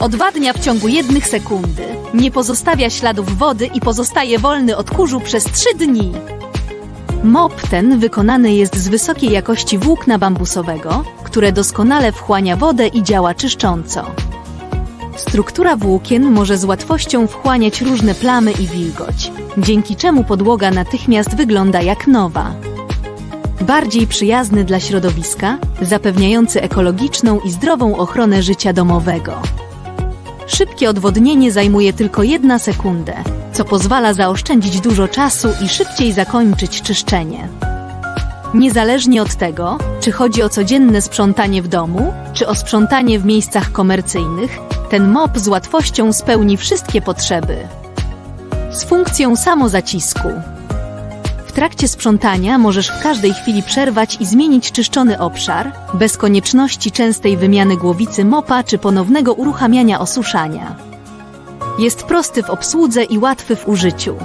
Odwadnia w ciągu jednych sekundy. Nie pozostawia śladów wody i pozostaje wolny od kurzu przez trzy dni. Mop ten wykonany jest z wysokiej jakości włókna bambusowego, które doskonale wchłania wodę i działa czyszcząco. Struktura włókien może z łatwością wchłaniać różne plamy i wilgoć, dzięki czemu podłoga natychmiast wygląda jak nowa. Bardziej przyjazny dla środowiska, zapewniający ekologiczną i zdrową ochronę życia domowego. Szybkie odwodnienie zajmuje tylko jedna sekundę, co pozwala zaoszczędzić dużo czasu i szybciej zakończyć czyszczenie. Niezależnie od tego, czy chodzi o codzienne sprzątanie w domu, czy o sprzątanie w miejscach komercyjnych, ten mop z łatwością spełni wszystkie potrzeby. Z funkcją samozacisku. W trakcie sprzątania możesz w każdej chwili przerwać i zmienić czyszczony obszar, bez konieczności częstej wymiany głowicy mopa czy ponownego uruchamiania osuszania. Jest prosty w obsłudze i łatwy w użyciu.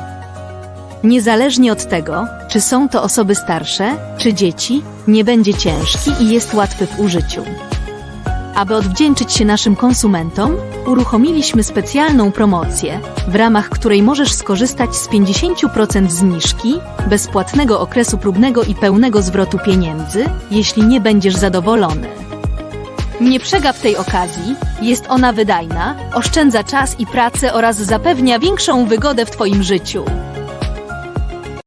Niezależnie od tego, czy są to osoby starsze, czy dzieci, nie będzie ciężki i jest łatwy w użyciu. Aby odwdzięczyć się naszym konsumentom, uruchomiliśmy specjalną promocję, w ramach której możesz skorzystać z 50% zniżki, bezpłatnego okresu próbnego i pełnego zwrotu pieniędzy, jeśli nie będziesz zadowolony. Nie przegap tej okazji, jest ona wydajna, oszczędza czas i pracę oraz zapewnia większą wygodę w Twoim życiu.